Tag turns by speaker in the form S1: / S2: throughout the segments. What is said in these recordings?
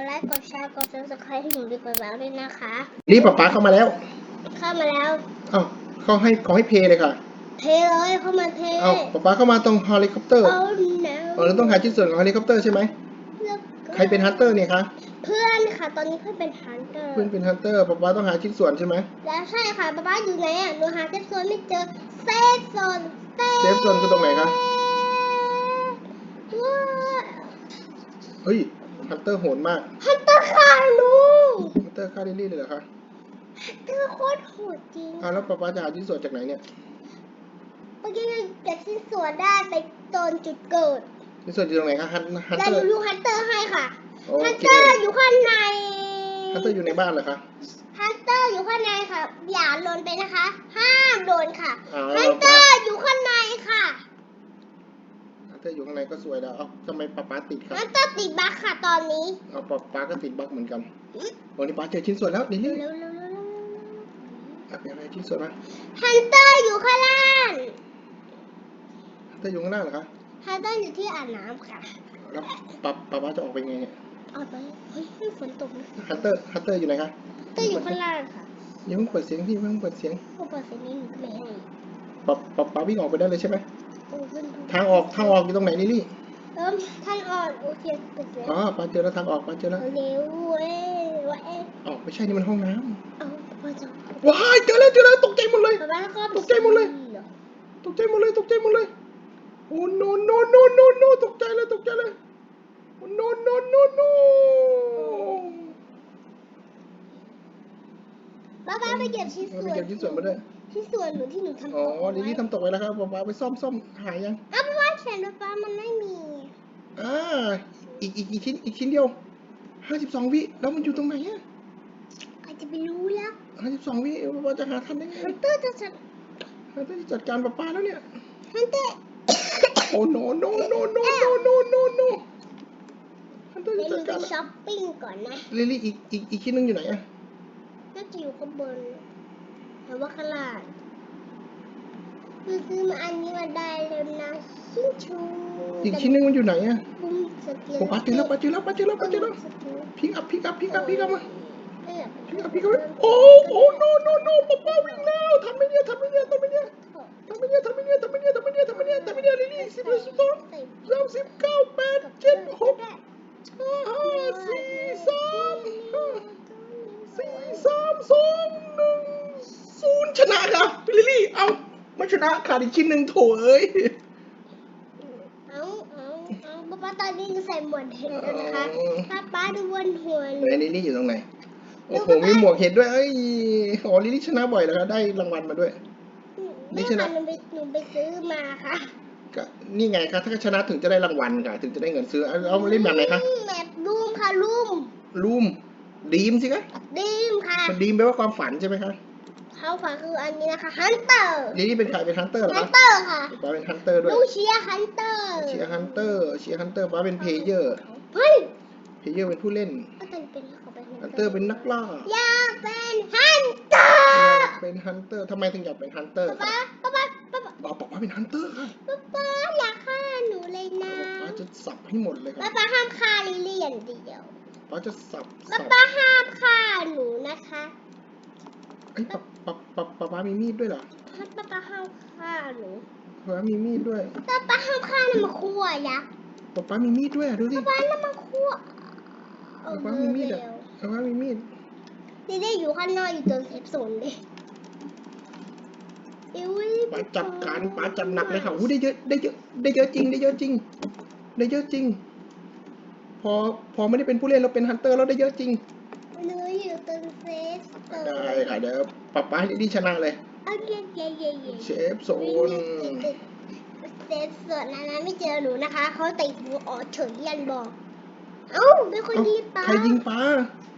S1: ดไลค์กดแชร์กดซับสไครต์ให้หนูดีกว่าแล้วด้วยนะคะ
S2: รีบป๊าป๊าเข้ามาแล้ว
S1: เข้ามาแล้ว
S2: เอ้าเขาให้เขาให้เพย์เลยค่ะ
S1: เทเลยเข้ามาเท
S2: เอ้าป๊าป๊าเข้ามาตรงเฮลิคอปเตอร์
S1: โอ้ no
S2: อ๋อเราต้องหาชิ้นส่วนของเฮลิคอปเตอร์ใช่ไหม
S1: แล้วก็
S2: ใครเป็นฮันเตอร์เนี่ยคะ
S1: เพื่อนค่ะ ตอนนี้เพื่อนเป็นฮันเตอร์
S2: เพื่อนเป็นฮันเตอร์ป๊าป๊าต้องหาชิ้นส่วนใช่ไหม
S1: แล้วใช่ค่ะป้าป้าอยู่ไหนอะหนูหาเซฟโซนไม่เจอเซฟโซนเซ
S2: เซฟโซนคือตรงไหนคะ
S1: ว้า
S2: เฮ้ย ฮันเตอร์โหดมาก
S1: ฮันเตอร์ฆ่าหนู
S2: ฮันเตอร์ฆ่าลิลลี่เลยเหรอคะ
S1: ฮันเตอร์โคตรโหดจริง
S2: อ้าวแล้วป๊าป๊าจะหาชิ้นส่วนจากไหนเนี่ย
S1: เมื่อกี้เราเก็บชิ้นส่วนได้ไปโซนจุดเกิด
S2: ชิ้นส่วนอยู่ตรงไหนคะฮันฮัน
S1: แล้ว
S2: เต
S1: ห
S2: อ
S1: นู
S2: ร์
S1: ดูฮันเตอร์ให้ค่ะ
S2: โอ
S1: ฮัน
S2: เค
S1: เตอร์อยู่ข้างใน
S2: ฮันเตอร์อยู่ในบ้านเหรอคะ
S1: ฮันเตอร์อยู่ข้างในค่ะอย่าหล่นไปนะคะ ห้ามโดนค่ะ
S2: อ้าว
S1: ฮันเตอร์อยู่ข้างในค่ะ
S2: ฮัน เตอร์อยู่ข้างในก็สวยแล้ว เอ้าทำไมป๊าป๊าติดครับ
S1: ฮันเตอร์ติดบั๊กค่ะตอนนี้
S2: เอาป๊าป๊าก็ติดบั๊กเหมือนกันวันนี้ป๊าเจอชิ้นส่วนแล้วลิลลี่
S1: เร็วๆเร็วๆเร็ว
S2: เอาไปอะไรชิ้นส่วนมา
S1: ๆฮันเตอร์อยู่ข้างล่าง
S2: ฮันเตอร์อยู่ข้างหน้าเหรอคะ
S1: ฮันเตอร์อยู่ที่อ่างน้ำค่ะ
S2: แล้วป๊าป๊าป๊าจะออกไปไงเนี่ย
S1: เอาไปเฮ้ยเฮ้ยฝนตกนะ
S2: ฮันเตอร์ฮันเตอร์อยู่ไหนคะ
S1: ฮันเตอร์อยู่ข้างล่างค่ะ
S2: ยังเพิ่งเปิดเสียงพี่เพิ่งเปิดเสียง
S1: พวกเปิดเสียงนี้หนูก็ไม่ให้
S2: ป๊าป๊าป๊าวิ่งออกไปได้เลยใช่ไหม
S1: โอ้ขึ้น ทุก
S2: ทางออกทางออกอยู่ตรงไหนลิลลี่
S1: เริ่มท่านอ่อนโอเคเปิดเสียง
S2: อ๋อป๊าเจอแล้วทางออกป๊าเจอแล้ว
S1: เร็วเว้ยเว้ย
S2: อ๋อไม่ใช่นี่มันห้องน้ำ
S1: เอาพอจะ
S2: ว้ายเจอแล้วเจอแล้วตกใจหมดเลย
S1: ป๊าป๊าแล้วก็
S2: ตกใจหมดเลย
S1: หรอ
S2: ตกใจหมดเลยตกใจหมดเลยโอ้โนโนโนโนโนตกใจเลยตกใจเลยโอ้โนโนโนโน
S1: ป๊าป๊าไปเก็บชิ้นส่วน
S2: ไปเก็บชิ้นส่วนมาด้วย
S1: ชิ้นส่วนหนูที่หนูทำ
S2: อ๋อ
S1: ตกไว้
S2: ลิลลี่ทำตกไว้แล้วครับป๊าไปซ่อมซ่อมหายยัง
S1: อ้าวป๊าป๊าแขนป๊าป๊ามันไม่มี
S2: อ่าอีกอีกอีกชิ้นอีกชิ้นเดียวห้าสิบสองวิแล้วมันอยู่ตรงไหนอะ
S1: ใครจะไปรู้แล้ว
S2: ห้าสิบสองวิป๊าจะหาทันได้ไง
S1: ฮันเตอร์จะจัด
S2: ฮันเตอร์จะจัดการป๊าป๊าแล้วเนี่ย
S1: ฮันเตอร์
S2: โอ้โนโนโนโนโนโนโนโนฮันเตอร์
S1: เดี๋
S2: จะ
S1: ยวห
S2: จั
S1: นู
S2: ด
S1: ไป
S2: การแล้ว
S1: ช้อปปิ้งก่อนนะ
S2: ลิลลี่อีกอีกอีกชิ้นหนึงอยู่ไหนอะ
S1: น่าจะอยู่ข้างบนหรื อว่าข้างล่างคือซื้อมาอันนี้มาได้แล้วนะชิงชู
S2: อีกชิ้นหนึงมันอยู่ไหนอะ
S1: บุ้มสกิล
S2: โอ้ป๊าเจอแล้วป๊าเจอแล้วป๊าเจอแล้วป๊าเจอแล้ว
S1: สกิล
S2: พิกอัพพิกอัพพิกอัพพิกอัพมา
S1: เออ
S2: พิกอัพพิกอัพโอ้โอ้โนโนโนป๊าป๊าวิ่งแล้วทำไม่เนี่ยทำไม่เนี่ยทำไม่เนี่ยทำไม่เนี่ยทำไม่เนี่ยทำไม่เนี่ยทำไม่เนี่ยทำไม่เนี่ยทำไม่เนี่ยลิลลี่สิบเอ็ดสิบสอง
S1: ใส่
S2: สามสิบเก้าแปดเจ็ดหกห้าสี่สาม ชนะครับพี่ลิลลี่ เอาไม่ชนะขาดอีกชิ้นหนึ่งโถเอ้ย
S1: เอาเอาเอาป๊าป๊าตอนนี้ใส่หมวกเห็ดแล้วนะคะป้าป๊าดูบนหัวห
S2: ไหน
S1: นู
S2: ลิลลี่อยู่ตรงไหน โอ้โห มีหมวกเห็ดด้วย เอ้ยโอ้ลิลลี่ชนะบ่อยแล้วครับได้รางวัลมาด้วย นี่
S1: นี่
S2: ชนะ
S1: ค่ะหนูไปหนูไปซื้อมาค่ะ
S2: ก็นี่ไงครับถ้าชนะถึงจะได้รางวัลค่ะ ถึงจะได้เงินซื้อเอาเอาเล่นแบบไหนคะ
S1: แบบรูมค่ะรูม
S2: รูมดีมสิคะ
S1: ดีมค่ะ
S2: มันดีมแปลว่าความฝันใช่ไหมคะ
S1: เขาฝันคืออันนี้นะคะฮันเตอร์
S2: ลิลลี่เป็นใครเป็นฮันเตอร์เหรอ
S1: ฮัน
S2: คะ
S1: เตอร์ค่ะ
S2: ป้าเป็นฮันเตอร์ด้วย
S1: ลูกเชียร์ฮันเตอร์
S2: เชียร์ฮันเตอร์เชียร์ฮันเตอร์ป้าเป็นเพลเยอร์
S1: เฮ้ย
S2: เพลเยอร์เป็นผู้เล่น
S1: ก็เป็นเป็นเขาเป็น
S2: ฮันเตอร์เป็นนักล่า
S1: อยากเป็นฮันเตอ
S2: อยา
S1: ร์
S2: กเป็นฮันเตอร์ทำไมถึงอยากเป็นฮันเตอร์
S1: ป๊าป๊าป๊าป๊าป๊า
S2: บอกป้าเป็นฮันเตอร์ค่ะ
S1: ป๊าป๊าอยากฆ่าหนูเลยนะ
S2: ป้าจะสับให้หมดเลยค
S1: ป๊า
S2: รับ
S1: ป๊าห้ามฆ่าลิลลี่อย่างเดียว
S2: ป้าจะสับ
S1: ป๊า
S2: สับ
S1: ป๊าห้ามฆ่าหนูนะคะ
S2: ไอ้ยป้าป้าป้าป้าป้ามีมีดด้วยเหรอ
S1: ป๊าป๊าป๊าห้ามฆ่าหนู
S2: ป้ามีมีดด้วย
S1: ป๊าป๊าห้ามฆ่าน้ำมันคั่วยักษ์
S2: ป้าป้ามีมีดด้วยอะดูสิ
S1: ป๊าป๊าน้ำมันคั่วเออ
S2: ป้ามีมีดอะ
S1: เร็ว
S2: ป้าป้ามีมีด
S1: ลิลลี่อยู่ข้างนอกอยู่ตรงเซฟโซนเลยอิว
S2: ป้าจัดการป้าจัดหนักเลยค่ะอู้ได้เยอะได้เยอะได้เยอะจริง ได้เยอะจริง ได้เยอะจริง พอพอไม่ได้เป็นผู้เล่นเราเป็นฮันเตอร์เราได้เยอะจริง
S1: หนูอยู่ตรงเซฟโซน
S2: ได้ค่ะเดี๋ยวป้าป้าให้ลิลลี่ชนะเลย
S1: โอเคเย่เย่เย่
S2: เชฟโซน
S1: เซฟโซนนะนะไม่เจอหนูนะคะ เขาติดหัวออกเฉยยันบอก เอ้าเป็นคน
S2: เอ้า
S1: ดีป้า
S2: ใครยิงป้า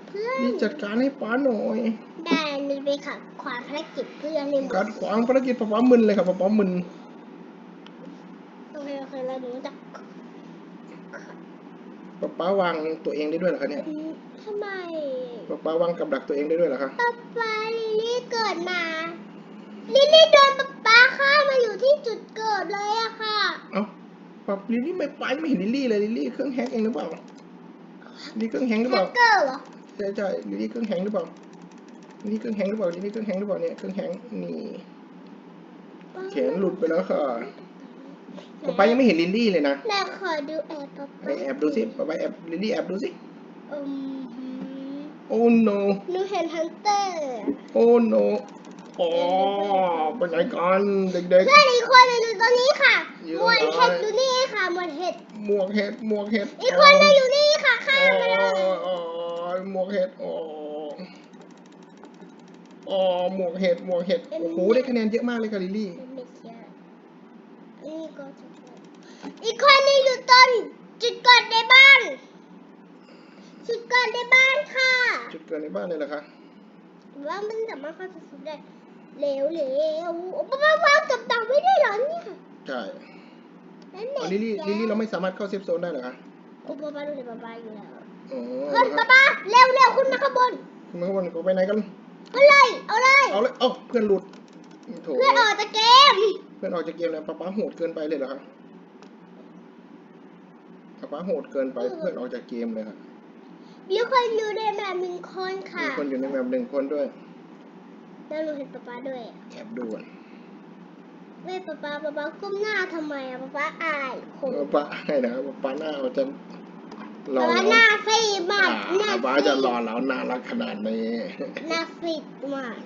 S1: เพื่อ
S2: นจัดการให้ป้าหน่อย
S1: ได้มีไปขัดขวางภารกิจเพื่อนในหม
S2: การ
S1: ด
S2: ขวางภารกิจป้าป้ามึนเลยครับป้าป้ามึน
S1: โอเคโอเคแล้วหนูจะ
S2: ป้าป้าวางตัวเองได้ด้วยเหรอคะเนี่ย
S1: ทำไม
S2: ป้าป้าวางกับดักตัวเองได้ด้วยเหรอคะ
S1: ป๊าป๊าลิลลี่เกิดมาลิลลี่โดนป๊าป๊าฆ่ามาอยู่ที่จุดเกิดเลยอะค่ะ
S2: เอ้าป้าลิลลี่ไม่ไปไม่เห็นลิลลี่เลยลิลลี่เครื่องแฮกเองหรือเปล่า
S1: ฮ
S2: นี่เครื่องแข็งหรือ
S1: แฮ
S2: เปล่า
S1: กเกอร์เหรอ
S2: ใช่ใช่ลิลลี่เครื่องแข็งหรือเปล่าลิลลี่เครื่องแข็งหรือเปล่าลิลลี่เครื่องแข็งหรือเปล่าเนี่ยเครื่องแข็งนี่แขนหลุดไปแล้วค่ะป๊าป๊ายังไม่เห็นลิลลี่เลยนะ
S1: แม่ขอดูแอบป๊า
S2: ไอแอบดูสิป๊าป๊าแอบลิลลี่แอบดูสิ
S1: อืม
S2: โอ้ no
S1: หนูเห็นฮันเตอร์
S2: โอ้ no อ๋อไปไหนกันเด็ก
S1: เพื่อนอีกคนหนึงอยู่ตรงนี้ค่ะ
S2: อยู่
S1: หมวด
S2: ไหน
S1: เห็ดอยู่นี่ค่ะหมวดเห็ด
S2: ๆ หมวกเห็ด หมวกเห็ด
S1: อีกคนหนึงอยู่นี่ค่ะข้า
S2: อ๋
S1: มมาเลย
S2: ออ๋อหมวกเห็ดอ๋ออ๋อหมวกเห็ด หมวกเห็ด โอ้โห ได้คะแนนเยอะมากเลยค่ะลิลลี่
S1: ไม่ใช่อันนี้ก็จะเป็นอีกคนหนึงอยู่ต้นจุดเกิดในบ้าน จุดเกิดในบ้านค่ะ
S2: จุดเกิดในบ้านเลยเหรอคะ
S1: ว่ามันสามารถเข้าไปสุดได้เร็วเร็วป้าป้าวางกับดักไว้ได้เหรอเนี่ย
S2: ใช่
S1: นั่น
S2: อ๋อ
S1: แหละ
S2: ลิลลี่ลิลลี่เราไม่สามารถเข้าเซฟโซนได้เหรอคะ
S1: โอ้ป้าป้าดูเลยป้าป้าอยู่แล้ว
S2: อ๋อ
S1: ขึ้นป้าป้าเร็วเร็วขึ้นมาข้างบน
S2: คุณมาวันเขาไปไหนกัน
S1: เอาเลยเอาเลย
S2: เอาเลยเอ้าเพื่อนหลุดโถ
S1: เพื่อนออกจากเกม
S2: เพื่อนออกจากเกมแล้วป๊าป๊าโหดเกินไปเลยเหรอคะป๊าป๊าโหดเกินไปเพื่อนออกจากเกมเลยค่ะ
S1: มีคนอยู่ในแบบหนึ่งคนค่ะ
S2: มีคนอยู่ในแบบหนึ่งคนด้วย
S1: แล้วหนูเห็นป้าป้าด้วย
S2: แอบดูก่อน
S1: แม่ป้าป้าป้าป้าก้มหน้าทำไมอะป้าป้าอายคน
S2: เออป๊าให้นะครับป๊าหน้าเราจะหล่อ
S1: ป้าป้า
S2: แล้ว
S1: หน้าฟีมากหน้า
S2: อ่าป๊า
S1: ฟี
S2: จะหล่อแล้วน่ารักขนาดนี้
S1: หน้าฟีมาก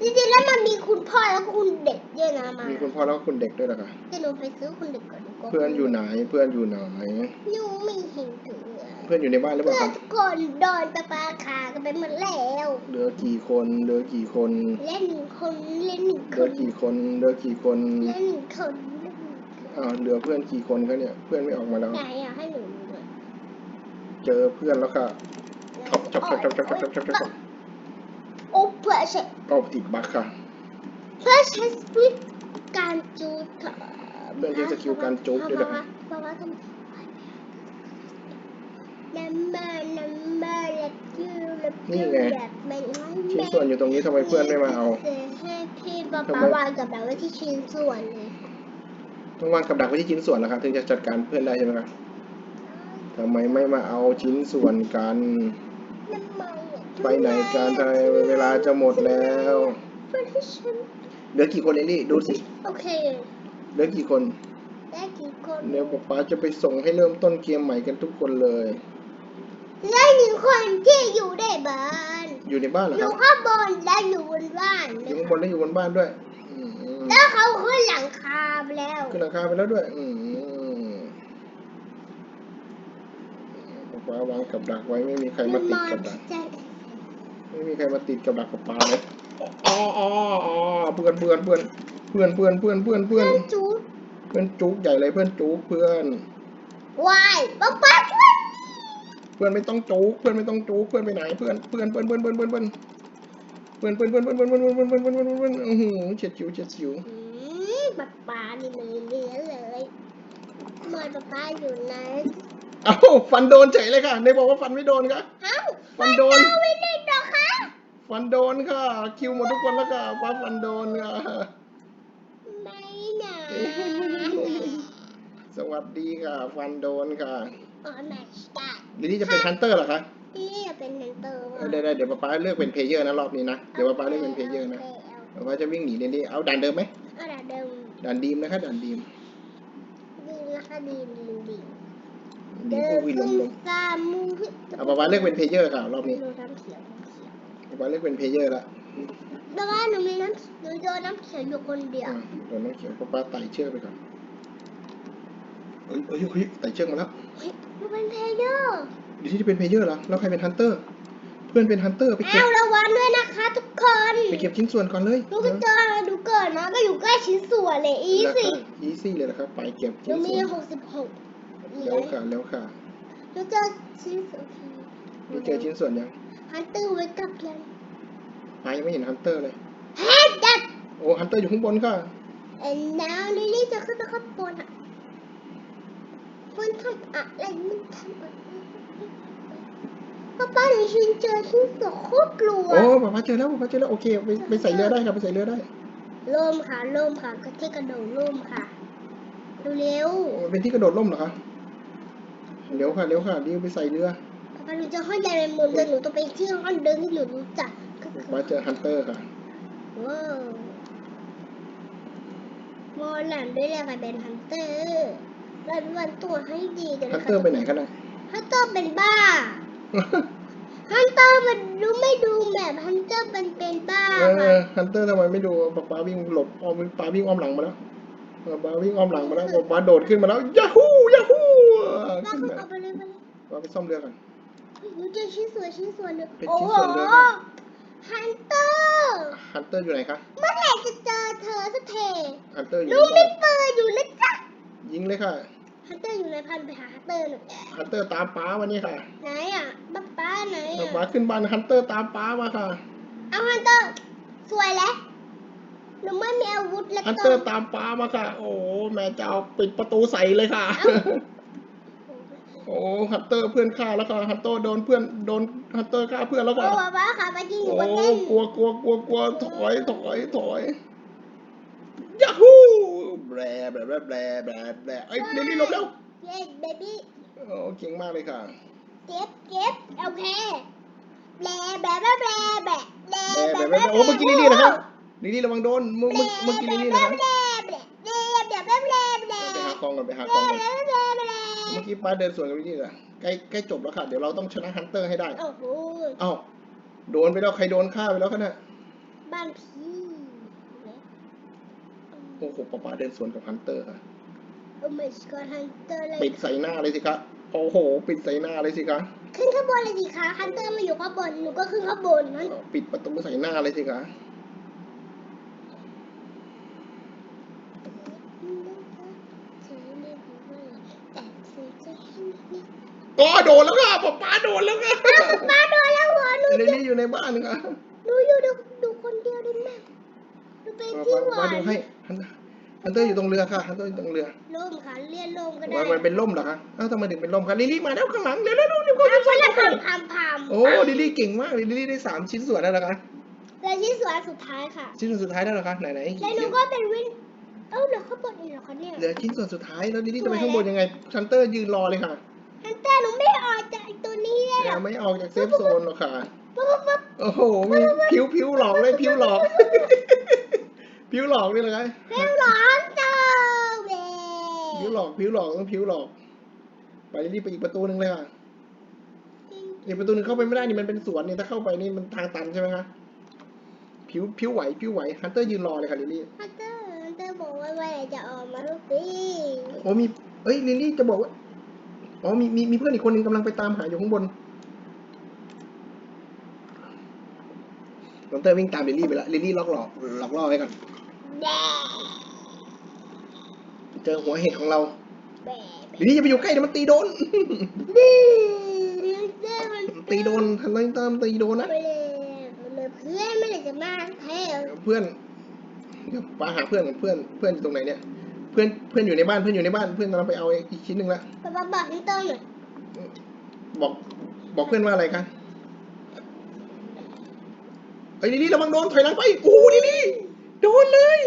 S1: จริงๆแล้วมันมีคุณพ่อแล้วก็คุณเด็กด้วยนะมา
S2: มีคุณพ่อแล้วก็คุณเด็กด้วยเหรอคะ
S1: จะหนูไปซื้อคุณเด็กก่อนดีกว่า
S2: เพื่อนอยู่ไหนเพื่อนอยู่ไหน
S1: หนูไม่เห็นเถือ
S2: เพื่อนอยู่ในบ้านหรือเป
S1: เพื่
S2: ล่า
S1: อ
S2: คนรับ
S1: ทุกคนโดนป้าป้าขากันไปหมดแล้ว
S2: เหลือกี่คนเหลือกี่คน
S1: เล่นหนึ่งคนเล่นหนึ่ง
S2: เห
S1: ค
S2: ลือนกี่คนเหลือกี่คน
S1: เล่นหนึ่งคนเล่นหนึ่งคน
S2: อ่าเหลือเพื่อนกี่คนคะเนี่ย เพื่อนไม่ออกมาแล้ว
S1: ไหนอะให้หนูดูหน่อย
S2: เจอเพื่อนแล้วค่ะทับทับทับทับทับทับทับทับทับ
S1: โอ้เพื่อใช้
S2: เอาติดบัคค่ะ
S1: เพื่อใช้สกิลการจูดค่ะ
S2: เพื่อนใช้สกิลการจูดด้วยเหรอคะ
S1: ป้าป้าทำน้ำมันน้ำมั นและกิ้วและกิ้วแบบไม่
S2: ชิ้นส่วนอยู่ตรงนี้ทำไมเพื่อนไม่มาเอา
S1: ให้พี่ป้า
S2: ทำ
S1: ป้า
S2: ไม
S1: วางกับเราไว้ที่ชิ้นส่วนเลย
S2: ต้องวางกับดักไว้ที่ชิ้นส่วนแล้วครับ ถึงจะจัดการเพื่อนได้ใช่ไหมครับทำไมไม่มาเอาชิ้นส่วนกัน
S1: น้ำมันอะ
S2: ไปไหนกันทำไมเวลาจะหมดแล้ว
S1: เพื่อนที่ฉัน
S2: เหลือกี่คนเอลลี่ดูสิ
S1: โอเค
S2: เหลือกี่คน
S1: ได้กี่คน
S2: เดี๋ยวป๊าป๊าจะไปส่งให้เริ่มต้นเกมใหม่กันทุกคนเลย
S1: ได้หนึ่งคนที่อยู่ในบ้าน
S2: อยู่ในบ้านเหรอ
S1: อ
S2: ครั
S1: ยู่
S2: บ
S1: ข้างบนและอยู่บนบ้าน
S2: อยู่ข้างบนและอยู่บนบ้านด้วยอืม
S1: แล้วเขาขึ้นหลังคาไปแล้ว
S2: ขึ้นหลังคาไปแล้วด้วย อืมป๊าป๊าวางกับดักไว้ไม่มีใครมาติดกับดัก
S1: จะ
S2: ไม่มีใครมาติดกับดักกับปลาเลยอ๋ออ๋ออ๋อเพื่อนเพื่อนเพื่อนเพื่อนเพื่อนเพื่อนเพื่อนเพื่
S1: เพื่
S2: อ
S1: อนนจูด
S2: เพื่อนจุกใหญ่เลยเพื่อนจุกเพื่อน
S1: วายป๊าป๊าช่วย
S2: เพื่อนไม่ต้องจุกเพื่อนไม่ต้องจุกเพื่อนไปไหนเพื่อนเพื่อนเพื่อนเพื่อนเพื่อนเพื่อนเพื่อนเพื่อนเพื่อนเพื่อนเพื่อนเพื่อนเพื่อนเพื่อนเพื่อนเพื่อนเพื่อนเพื่อนเพื่อนโอ้โหเฉียดฉิวเฉียดฉิว
S1: อืมป๊าป๊านี่เลยเลี้ยเลยมอยป๊าป๊าอยู่ไหน
S2: เอ้าฟันโดนเฉยเลยค่ะในบอกว่าฟันไม่โดนค่ะ
S1: เอ้า
S2: ฟันโดน
S1: เอาไม่ได้หรอคะ
S2: ฟันโดนค่ะ คิวหมดทุกคนแล้วค่ะป้าฟันโดนค่ะ
S1: ไม่นะ
S2: สวัสดีค่ะ ฟันโดนค่ะ
S1: อ๋อแมชตา
S2: ลิลลี่จะเป็นฮันเตอร์เหรอคะ
S1: พี่จะเป็นนันเตอร์
S2: เออได้ได้เดี๋ยวป๊าป๊าเลือกเป็นเพลเยอร์นะรอบนี้นะเดี๋ยวป๊าป๊าเลือกเป็นเพลเยอร์นะ
S1: เอา
S2: ป๊าป๊าจะวิ่งหนีลิลลี่เอาด่านเดิมไหม
S1: เอาแต่เดิม
S2: ด่านดีมนะคะด่านดีม
S1: ดีแล้วก็ดีดีดี
S2: ดี
S1: เดิ
S2: ผู้
S1: น
S2: วิ่งล
S1: ขึ้
S2: ม
S1: น
S2: ลม
S1: ซามูฮิ
S2: เอาป๊าป๊าเลือกเป็นเพลเยอร์ค่ะรอบนี้
S1: หนูน้ำเขียวน้ำเขียว
S2: ป๊าป๊าเลือกเป็นเพลเยอร์ละ
S1: แต่ว่าหนูมีน้ำหนูโดนน้ำเขียวอยู่คนเดียว
S2: อะโดนน้ำเขียวป๊าป๊าไต่เชือกไปก่อนเอ้ยเอ้ยเฮ้ยไต่เชือกมาแล้ว
S1: เฮ้ยหนูเป็นเพลเยอร์
S2: ลิลลี่จะเป็นเพลเยอร์เหรอ แล้วใครเป็นฮันเตอร์ เพื่อนเป็นฮันเตอร์ไปเก็บ
S1: อ้าวระวังด้วยนะคะทุกคน
S2: ไปเก็บชิ้นส่วนก่อนเลย
S1: หนูก็เจอดูเกิดนะก็อยู่ใกล้ชิ้นส่วนเลยอีสิ
S2: อีซี่เลยนะครับ ไปเก็บ
S1: ห
S2: ชิ้
S1: นู
S2: น
S1: มี
S2: ส่วน
S1: หกสิบหกเหรี
S2: แล้
S1: ยวญ
S2: ค่ะแล้วค่ะ
S1: หนูเจอชิ้นส่วน
S2: นี่เจอชิ้นส่วนยัง
S1: ฮันเตอร์ไว้กับยัง
S2: ปายังไม่เห็นฮันเตอร์เลย
S1: แฮดดัด
S2: โอ้ฮันเตอร์อยู่ข้างบนค่ะ
S1: เอ็นนาวนี่นี่จะขึ้นไปข้างบนอะ มันทำอะไรมันทำอะไรป้าป้าหนูชินเจอชิ้นส่วนโคตรกลัว
S2: โอ้ป๊าป๊าเจอแล้วป๊าป๊าเจอแล้วโอเคไปไปใส่เรือได้ครับไปใส่เรือได้
S1: ล่มค่ะล่มค่ะก็ที่กระโดดล่มค่ะเร็ว
S2: โอ้เป็นที่กระโดดร่มเหรอคะเร็วค่ะเร็วค่ะรีบไปใส่เรือ
S1: ๆป้าป้าหนูจะห้องใหญ่ในเมืองแต่หนูต้องไปที่ห้องเดิมที่หนูรู้จักก็คือ
S2: มาเจอฮันเตอร์ค่ะ
S1: ว้าวมอหลันด้วยแหละค่ะเป็นฮันเตอร์ รันวันตัวให้ดีเดี๋ยว
S2: ฮัน
S1: นะคะ
S2: เตอร์ไปไหนกันนะ
S1: ฮันเตอร์เป็นบ้า ฮันเตอร์มันรู้ไม่ดูแบบฮันเตอร์เป็นเป็นบ้า
S2: เอ
S1: ค่ะ
S2: อฮันเตอร์ทำไมไม่ดูป๊าป๊าวิ่งหลบอ้อมป๊าวิ่งอ้อมหลังมาแล้วป๊าป๊าวิ่งอ้อมหลังมาแล้วป๊าป๊าโดดขึ้นมาแล้วยาฮูยาฮู
S1: บ้า
S2: ขึ้น
S1: เขา
S2: มา
S1: เอาไปเลยไปเลย
S2: ป๊าไปซ่อมเรือกัน
S1: หนูเจอชิ้นส่วนชิ้นส่วนหนึ่ง
S2: เป็น
S1: โอ้
S2: ชิ้น
S1: โห
S2: ส่วนเรือครับ
S1: ฮันเตอร์
S2: ฮันเตอร์อยู่ไหนคะ
S1: เมื่อไหร่จะเจอเธอสักที
S2: ฮันเตอร์อยู่
S1: ลูก
S2: ใน
S1: ไม่
S2: บ้าน
S1: เปิดอยู่นะจ๊ะ
S2: ยิงเลยค่ะ
S1: ฮันเตอร์อยู่ในพันไปหาฮันเตอร์หน่อย
S2: ฮันเตอร์ตามป๊ามานี่ค่ะ
S1: ไหนอะป้าป้าไหน
S2: ป๊า
S1: อะ
S2: ป๊าขึ้นบ้านฮันเตอร์ตามป๊ามาค่ะ
S1: เอาฮันเตอร์สวยแล้วหนูไม่มีอาวุธแล้ว
S2: ฮัน
S1: ก็
S2: เตอร์ตามป๊ามาค่ะ โอ้แม่เจ้าปิดประตูใส่เลยค่ะ โอ้ฮันเตอร์เพื่อนฆ่าแล้วค่ะฮันเตอร์โดนเพื่อนโดนฮันเตอร์ฆ่าเพื่อนแล้ว
S1: โอ้
S2: ค่ะ
S1: ป้าป้าค่ะมาจริงหนู
S2: โอ้
S1: ก็เต้น
S2: กลัวกลัวกลัวกลัวถอยถอยถอยยาฮู แบรแบรแบรแบรแบรแบเอ้ยลิลลี่หลบแล้ว
S1: เย้เบบี้
S2: โอ้เก่งมากเลยค่ะ
S1: เก็บเก็บโอเคแบลแบลแบลแบลแบลแบล
S2: แบรแบโอ้เมื่อกี้ลิลลี่นะครับลิลลี่ระวังโดนเมื่อเมื่อเมื่อกี้ลิลลี่นะครับ
S1: แบลแบลแบลแบลแบลแบลแบล
S2: ไปหากองก่อนไปหากองก่อน
S1: แบลแบลแบล
S2: เมื่อกี้ป้าเดินสวนกับลิลลี่เลยใกล้ใกล้จบแล้วค่ะ เดี๋ยวเราต้องชนะฮันเตอร์ให้ได้
S1: โอ้โห
S2: เอ้าโดนไปแล้วใครโดนฆ่าไปแล้วคะเนี่ย
S1: บ้านผี
S2: โอ้โหป้าป้าเดินสวนกับฮันเตอร์ค่ะ
S1: โอ้ไม่ก็ฮันเตอร์เลย
S2: ปิดใส่หน้าเลยสิคะโอ้โห ปิดใส่หน้าเลยสิคะ
S1: ขึ้นข้างบนเลยสิคะฮันเตอร์มาอยู่ข้างบน หนูก็ขึ้นข้างบนนั้น
S2: ปิดประตูใส่หน้าเลยสิคะก็โดนแล้วค่ะป๊าป๊าโดนแล้วค่ะ
S1: มาโดนแล้วหัวหนู
S2: ลิลลี่อยู่ในบ้านค่ะ
S1: หนูอยู่ดูดูคนเดียวได้ไหมหนูไป
S2: ป๊า
S1: ที่ห
S2: ป๊าวา
S1: น
S2: ดูให้ ฮันฮันเตอร์อยู่ตรงเรือค่ะฮันเตอร์อยู่ตรงเรือ
S1: ล่มค่ะเลี่ยนล่มก็ได้
S2: มันมันเป็นล่มเหรอคะอ้าวทำไมถึงเป็นล่มคะลิลลี่มาแล้วข้างหลังเร็วเร็วเร็วเร็ว
S1: พามพ
S2: เร็ว
S1: พามพามพาม
S2: โอ้ลิลลี่เก่งมากลิลลี่ได้สามชิ้นส่วนแล้วนะคะ
S1: และที่สวนสุดท้ายค่ะ
S2: ชิ้นส่วนสุดท้ายแล้วเหรอคะไหนไหน
S1: แล้วหนูก็เป็นวินเอ้าเหลือข้างบนอีกเหรอคะเนี่ย
S2: เหลือชิ้นส่วนสุดท้ายแล้วลิลลี่จะไปข้างบนยังไงฮันเตอร์ยืนรอเลยค่ะ
S1: ฮันเตอร์หนูไม่ออกจากไอ้ตัวนี้เลยหร
S2: ยั
S1: อง
S2: ไม่ออกจากเซฟโซนหรอกค่ะ
S1: ปุ๊บปุ๊บปุ๊บ
S2: โอ้โหมีผิวผิวหลอกเลยผิวหลอก ผิวหลอกนี่เลยไง
S1: เร็วหลอนเจ้าเว้
S2: ผิวหลอกผิวหลอกต้องผิวหลอก ไปรีบไปอีกประตูหนึ่งเลยค่ะอีกประตูหนึ่งเข้าไปไม่ได้นี่มันเป็นสวนนี่ถ้าเข้าไปนี่มันทางตันใช่ไหมคะผิวผิวไหวผิวไหวฮันเตอร์ยืนรอเลยค่ะลิลลี่
S1: ฮันเตอร์ฮันเตอร์บอกว่าเมื่อไหร่จะออกมาทุกที
S2: โอ้มีเอ้ยลิลลี่จะบอกว่าอ๋อมีมีมีเพื่อนอีกคนหนึ่งกำลังไปตามหาอยู่ข้างบนน้องเตอร์วิ่งตามลิลลี่ไปแล้วลิลลี่ล็อกหลอกหลอกล่อไว้ก่อน
S1: แด่
S2: เจอหัวเห็ดของเรา
S1: แด่
S2: ลิลลี่อย่าไปอยู่ใกล้เดี๋ยวมันตีโดน
S1: ดื้อฮันเตอร์มัน
S2: ตีโดนทันทีตามตีโดนนะ
S1: ไปเลยเลยเพื่อนเมื่อไหร่จะมาแท้
S2: เพื่อนเดี๋ยวป้าหาเพื่อนก่อนเพื่อนเพื่อนอยู่ตรงไหนเนี่ย เพื่อนเพื่อนอยู่ในบ้านเพื่อนอยู่ในบ้านเพื่อนกำลังไปเอาอีกชิ้นหนึ่งละ
S1: ป๊าป๊าบอกฮันเตอร์หน่อย
S2: บอกบอกเพื่อนว่าอะไรกันไอ้ยลิลลี่ระวังโดนถอยหลังไปโอ้โหลิลลี่ โดนเลย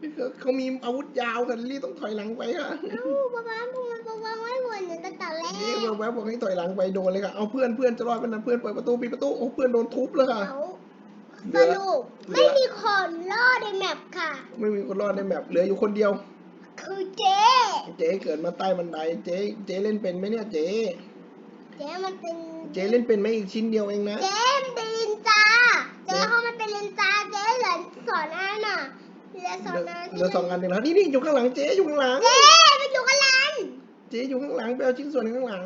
S2: นี่คือเขามีอาวุธยาวกันลิลลี่ต้องถอยหลังไปค่ะ
S1: เอ้าป๊าป๊าทำไมป๊าป๊าไม่บ่นหนูตั้งแต่แร
S2: นี่
S1: ก
S2: แวบๆบอกให้ถอยหลังไปโดนเลยค่ะ เอาเพื่อนเพื่อนจะรอดเป็นนะเพื่อนเปิดประตูปิดประตูโอ้เพื่อนโดนทุบเลยค่ะ
S1: เอาสรุปไม่มีคนรอดในแมปค่ะ
S2: ไม่มีคนรอดในแมปเหลืออยู่คนเดียว
S1: คือเจ๊
S2: เจ๊เกิดมาใต้บันไดเจ๊เจ๊เล่นเป็นไหมเนี่ยเจ๊
S1: เจ๊มันเป็น
S2: เจ๊เล่นเป็นไหมอีกชิ้นเดียวเองนะ
S1: เจ๊มันเป็นลินจาเจ๊เขามันเป็นลินจาเจ๊เหลือ สอนอันน่ะเหลือสอนอัน
S2: เหลือสองอันเองนะนี่นี่อยู่ข้างหลังเจ๊อยู่ข้างหลัง
S1: เจ๊มันอยู่กันลัน
S2: เจ๊อยู่ข้างหลังไปเอาชิ้นส่วนข้างหลัง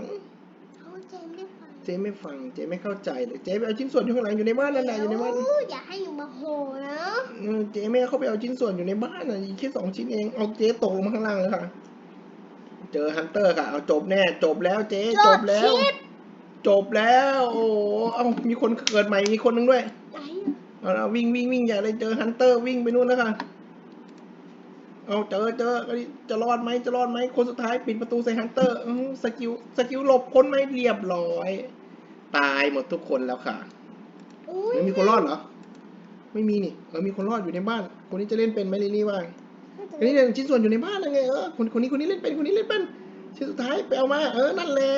S1: เขาเจ๊ไม่ได้ฟัง
S2: เจ๊ไม่ฟังเจ๊ไม่เข้าใจเลยเจ๊ไปเอาชิ้นส่วนอยู่ข้างหลังอยู่ในบ้านนั่นแหละอยู่ในบ้าน
S1: อย่าให้หนูมาโหนะ
S2: เออเจ๊ไม่เข้าไปเอาชิ้นส่วนอยู่ในบ้านอะอีกแค่สองชิ้นเองเอาเจ๊ตกลงมาข้างล่างเลยค่ะเจอฮันเตอร์ค่ะเอาจบแน่จบแล้วเจ๊จบแล้ว
S1: ชิป
S2: จบแล้วโอ้โหเอามีคนเกิดใหม่มีคนหนึงด้วย
S1: ไหน
S2: เอาละวิ่งวิ่งวิ่งอย่าเลยเจอฮันเตอร์วิ่งไปนู่นแล้วค่ะ เอาเจอเจอเอ้ยจะรอดไหมจะรอดไหมคนสุดท้ายปิดประตูใส่ฮันเตอร์อื้อสกิลสกิลหลบพ้นไหมเรียบร้อย ตายหมดทุกคนแล้วค่ะ
S1: อุ้ย
S2: ไม่มีคนรอดเหรอ ไม่มีนี่เออมีคนรอดอยู่ในบ้าน คนนี้จะเล่นเป็นไหมลิลลี่ว่าอันนี้เนี่ยชิ้นส่วนอยู่ในบ้านนะไงเออคนคนนี้คนนี้เล่นเป็นคนนี้เล่นเป็นชิ้นสุดท้ายไปเอามา เออนั่นแหละ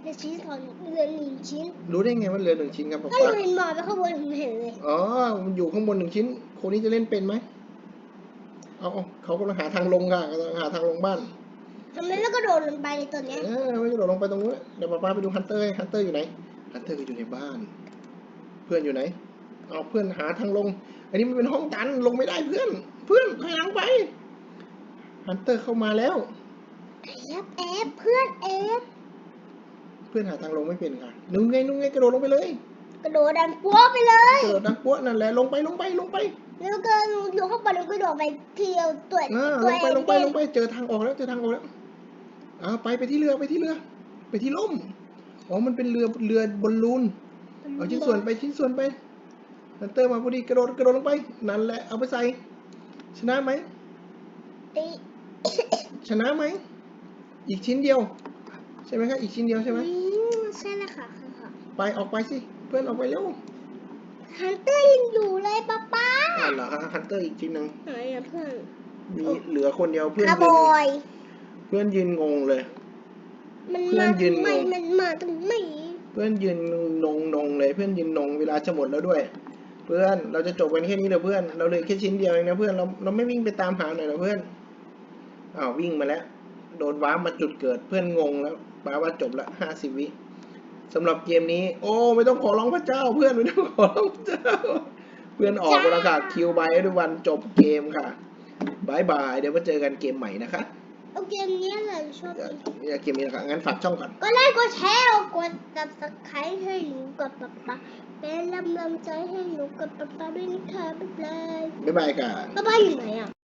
S1: เหลือชิ้นสอง เหลือหนึ่งชิ้น
S2: รู้ได้ไงว่าเหลือหนึ่งชิ้นครับป๊า
S1: ถ้าหนู
S2: ป๊า
S1: เห็นหมอไปข้างบนหนูเห็นเลย
S2: อ๋อมันอยู่ข้างบนหนึ่งชิ้นคนนี้จะเล่นเป็นไหมเอาเอาเขากำลังหาทางลงค่ะกำลังหาทางลงบ้าน
S1: ทำไมแล้วก็โดดลงไปในตัวเนี้ย
S2: เออไม่กระโดดลงไปตรงนู้นเดี๋ยวป๊าป๊าไปดูฮันเตอร์ฮันเตอร์อยู่ไหนฮันเตอร์ก็อยู่ในบ้าน เพื่อนอยู่ไหนเอาเพื่อนหาทางลง อันนี้มันเป็นห้องตันลงไม่ได้เพื่อน เพื่อนถอยหลังไปฮันเตอร์เข้ามาแล้ว
S1: แอบแอบเพื่อนแอบ
S2: เพื่อนหาทางลงไม่เป็นค่ะนุ่งไงนุ่งไงกระโดดลงไปเลย
S1: กระโดดดันปัวไปเลย
S2: กระโดดดังปั้วนั่นแหละลงไปลงไปลงไป
S1: แล้วก็อยู่ข้างบนแล้วก็โดดไปทีเดียวตัว
S2: อ่า
S1: ตั
S2: ล
S1: ว
S2: ง
S1: เอ
S2: ไป
S1: ง
S2: ลงไป
S1: เด้
S2: ลงไปเจอทางออกแล้วเจอทางออกแล้วอ่าไปไปที่เรือไปที่เรือ ไปที่ล่มอ๋อมันเป็นเรือเรือบอลลูนเอาชิ้นส่วนไปชิ้นส่วนไปฮันเตอร์มาพอดีกระโดดกระโดดลงไปนั่นแหละเอาไปใส่ชนะไหม
S1: เอ้ย
S2: ชนะไหมอีกชิ้นเดียวใช่ไหมครับอีกชิ้นเดียวใช่ไหม
S1: อืมใช่แล้วค่ะค่ะค่ะ
S2: ไปออกไปสิ เพื่อนออกไปเร็ว
S1: ฮันเตอร์ยังอยู่เลยป้าป้า
S2: อ่าเหรอฮะฮันเตอร์อีกชิ้นหนึ่ง
S1: ไหนอะเพื่อน
S2: มีเหลือคนเดียวเพื่อน
S1: คาร์บ
S2: ยืน
S1: อย
S2: เพื่อนยืนงงเลย
S1: มัน
S2: เพื่อ
S1: มาน
S2: ยืน
S1: ทำไม
S2: งง
S1: มันมาตรงไหน
S2: เพื่อนยืนนงนงเลยเพื่อนยืนนงเวลาจะหมดแล้วด้วย เพื่อนเราจะจบกันแค่นี้เลยเพื่อน เราเหลยแค่ชิ้นเดียวเองนะเพื่อนเราเราไม่วิ่งไปตามหาหน่อยนะเพื่อนอ้าววิ่งมาแล้ว โดนว้าร์ปมาจุดเกิดเพื่อนงงแล้ว ป้าว่าจบละห้าสิบวิสำหรับเกมนี้ โอ้ ไม่ต้องขอร้องพระเจ้า เพื่อนไม่ต้องขอร้องพระเจ้า เพื่อนออกมาแล้วค่ะคิวบายทุกวันจบเกมค่ะบายบายเดี๋ยวมาเจอกันเกมใหม่นะคะ
S1: เอาเกมนี้แหละชอบ
S2: อย่าอย่าเกมนี้นะคะงั้นฝากช่องก่อน
S1: ก็ไลค์กดแชร์กด subscribe ให้หนูกับป๊าป๊าเป็นกำลังใจให้หนูกับป๊าป๊าด้วยนะคะบ๊ายบาย
S2: บ๊ายบายค่ะ
S1: ป๊าป๊าอยู่ไหนอะ